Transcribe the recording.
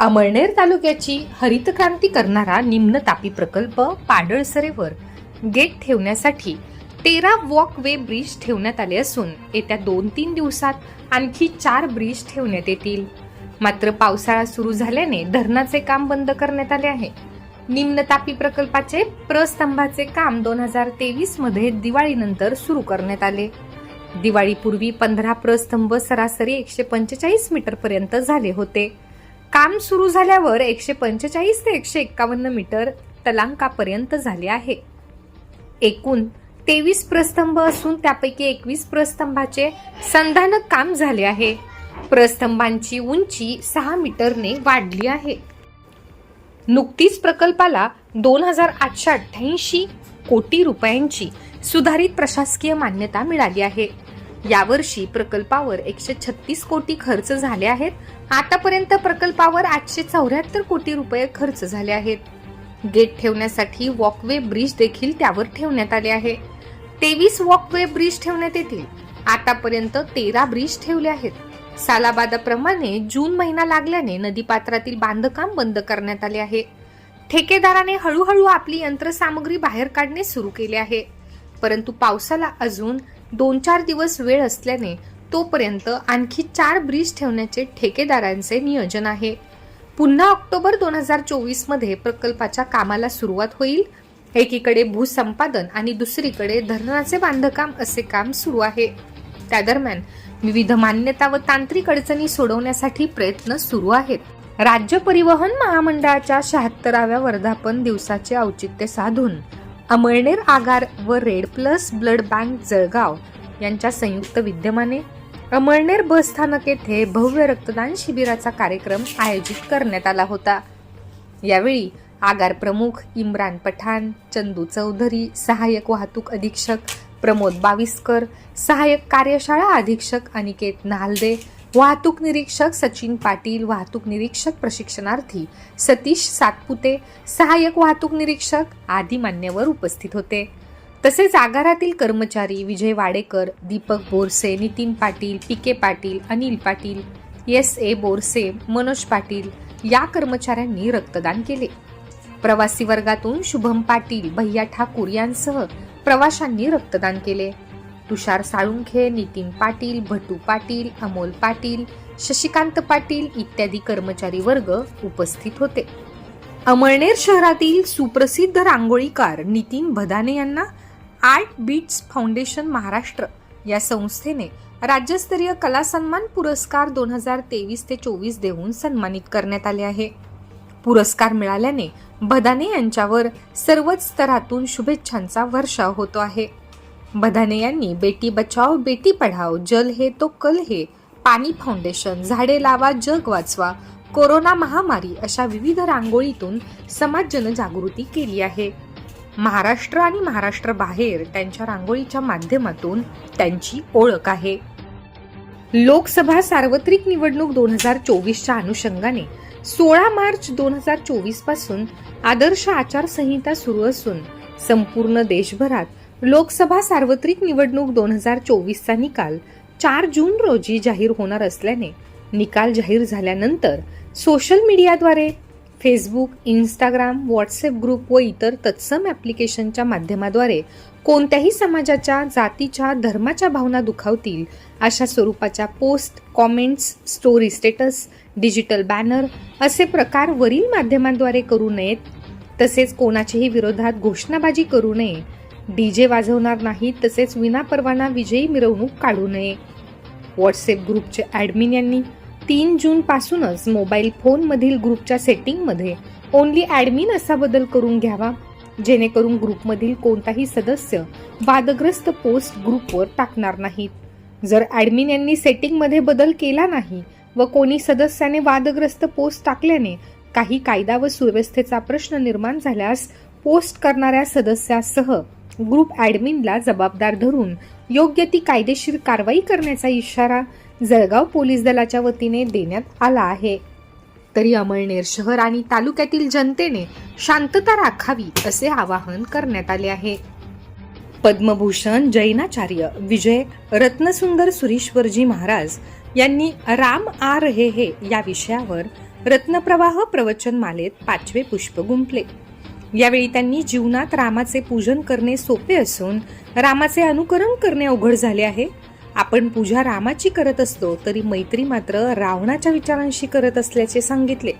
अमळनेर तालुक्याची हरित क्रांती करणारा निम्न तापी प्रकल्प पाडळसरेवर गेट ठेवण्यासाठी तेरा वॉक वे ब्रिज ठेवण्यात आले असून येत्या दोन तीन दिवसात आणखी चार ब्रिज ठेवण्यात येतील. मात्र पावसाळा सुरू झाल्याने धरणाचे काम बंद करण्यात आले आहे. निम्न तापी प्रकल्पाचे प्रस्तंभाचे काम दोन हजार तेवीसमध्ये दिवाळीनंतर सुरू करण्यात आले. दिवाळीपूर्वी पंधरा प्रस्तंभ सरासरी एकशे पंचेचाळीस मीटर पर्यंत झाले होते. काम सुरू झाल्यावर एकशे पंचेचाळीस ते एकशे एक्कावन्न मीटर तलांकापर्यंत झाले आहे. एकूण तेवीस प्रस्तंभ असून त्यापैकी एकवीस प्रस्तंभाचे संधानक काम झाले आहे. प्रस्तंभांची उंची सहा मीटरने वाढली आहे. नुकतीच प्रकल्पाला दोन हजार आठशे अठ्ठ्याऐंशी कोटी रुपयांची सुधारित प्रशासकीय मान्यता मिळाली आहे. यावर्षी प्रकल्पावर एकशे छत्तीस कोटी खर्च झाले आहेत. आतापर्यंत प्रकल्पावर आठशे चौऱ्याहत्तर कोटी रुपये खर्च झाले आहेत. गेट ठेवण्यासाठी वॉकवे ब्रिज देखील त्यावर ठेवण्यात आले आहे. तेवीस वॉकवे ब्रिज ठेवण्यात येतील. आतापर्यंत तेरा ब्रिज ठेवले आहेत. सालाबादाप्रमाणे जून महिना लागल्याने नदीपात्रातील बांधकाम बंद करण्यात आले आहे. ठेकेदाराने हळूहळू आपली यंत्रसामग्री बाहेर काढणे सुरू केले आहे. परंतु पावसाला अजून दोन चार दिवस वेळ असल्याने तोपर्यंत आणखी चार ब्रिज ठेवण्याचे ठेकेदारांचे नियोजन आहे. पुन्हा ऑक्टोबर दोन हजार चोवीसमध्ये प्रकल्पाच्या कामाला सुरुवात होईल. एकीकडे भूसंपादन आणि दुसरीकडे धरणाचे बांधकाम असे काम सुरू आहे. त्या दरम्यान विविध मान्यता व तांत्रिक अडचणी सोडवण्यासाठी प्रयत्न सुरू आहेत. राज्य परिवहन महामंडळाच्या शहात्तराव्या वर्धापन दिवसाचे औचित्य साधून अमळनेर आगार व red plus blood bank Jalgaon यांच्या संयुक्त विद्यमाने अमळनेर बस स्थानक येथे भव्य रक्तदान शिबिराचा कार्यक्रम आयोजित करण्यात आला होता. यावेळी आगार प्रमुख इम्रान पठाण चंदू चौधरी सहाय्यक वाहतूक अधीक्षक प्रमोद बाविस्कर सहाय्यक कार्यशाळा अधीक्षक अनिकेत नालदे वाहतूक निरीक्षक सचिन पाटील वाहतूक निरीक्षक प्रशिक्षणार्थी सतीश सातपुते सहाय्यक वाहतूक निरीक्षक आदी मान्यवर उपस्थित होते. तसेच आगारातील कर्मचारी Vijay Wadekar Deepak Borse Nitin Patil P K Patil Anil Patil S A Borse Manoj Patil या कर्मचाऱ्यांनी रक्तदान केले. प्रवासी वर्गातून शुभम पाटील भैया ठाकूर यांसह प्रवाशांनी रक्तदान केले. तुषार साळुंखे नितीन पाटील भटू पाटील अमोल पाटील शशिकांत पाटील इत्यादी कर्मचारी वर्ग उपस्थित होते. अमळनेर शहरातील सुप्रसिद्ध रांगोळीकार नितीन भदाने यांना आर्ट बीट्स फाउंडेशन महाराष्ट्र या संस्थेने राज्यस्तरीय कला सन्मान पुरस्कार दोन हजार तेवीस ते चोवीस देऊन सन्मानित करण्यात आले आहे. पुरस्कार मिळाल्याने भदाने यांच्यावर सर्वच स्तरातून शुभेच्छांचा वर्षाव होतो आहे. बधाने यांनी बेटी बचाओ बेटी पढाओ जल हे तो कल हे पाणी फाउंडेशन झाडे लावा जग वाचवा कोरोना महामारी अशा विविध रांगोळीतून समाज जनजागृती केली आहे. महाराष्ट्र आणि महाराष्ट्र बाहेर त्यांच्या रांगोळीच्या माध्यमातून त्यांची ओळख आहे. लोकसभा सार्वत्रिक निवडणूक दोन हजार चोवीसच्या अनुषंगाने सोळा मार्च दोन हजार चोवीसपासून आदर्श आचारसंहिता सुरू असून संपूर्ण देशभरात लोकसभा सार्वत्रिक निवडणूक दोन हजार चोवीसचा निकाल चार जून रोजी जाहीर होणार असल्याने निकाल जाहीर झाल्यानंतर सोशल मीडियाद्वारे फेसबुक इंस्टाग्राम व्हॉट्सअप ग्रुप व इतर तत्सम ॲप्लिकेशनच्या माध्यमाद्वारे कोणत्याही समाजाच्या जातीच्या धर्माच्या भावना दुखावतील अशा स्वरूपाच्या post comments story status digital banner असे प्रकार वरील माध्यमांद्वारे करू नयेत. तसेच कोणाच्याही विरोधात घोषणाबाजी करू नये डीजे वाजवणार नाही तसेच विनापरवाना विजयी मिरवणूक काढू नये. व्हॉट्सअप ग्रुपचे ॲडमिन यांनी तीन जूनपासूनच मोबाईल फोनमधील ग्रुपच्या सेटिंगमध्ये ओन्ली ॲडमिन असा बदल करून घ्यावा जेणेकरून ग्रुपमधील कोणताही सदस्य वादग्रस्त पोस्ट ग्रुपवर टाकणार नाहीत. जर ॲडमिन यांनी सेटिंगमध्ये बदल केला नाही व कोणी सदस्याने वादग्रस्त पोस्ट टाकल्याने काही कायदा व सुव्यवस्थेचा प्रश्न निर्माण झाल्यास पोस्ट करणाऱ्या सदस्यासह ग्रुप ॲडमिनला जबाबदार धरून योग्य ती कायदेशीर कारवाई करण्याचा इशारा जळगाव पोलीस दलाच्या वतीने देण्यात आला आहे. तरी अमळनेर शहर आणि तालुक्यातील जनतेने शांतता राखावी असे आवाहन करण्यात आले आहे. पद्मभूषण जैनाचार्य विजय रत्नसुंदर सुरीश्वरजी महाराज यांनी राम आ रहे हे या विषयावर रत्नप्रवाह प्रवचन मालेत पाचवे पुष्प गुंपले यावेळी त्यांनी जीवनात रामाचे पूजन करणे सोपे असून रामाचे अनुकरण करणे अवघड झाले आहे. आपण पूजा रामाची करत असतो तरी मैत्री मात्र रावणाच्या विचारांशी करत असल्याचे सांगितले.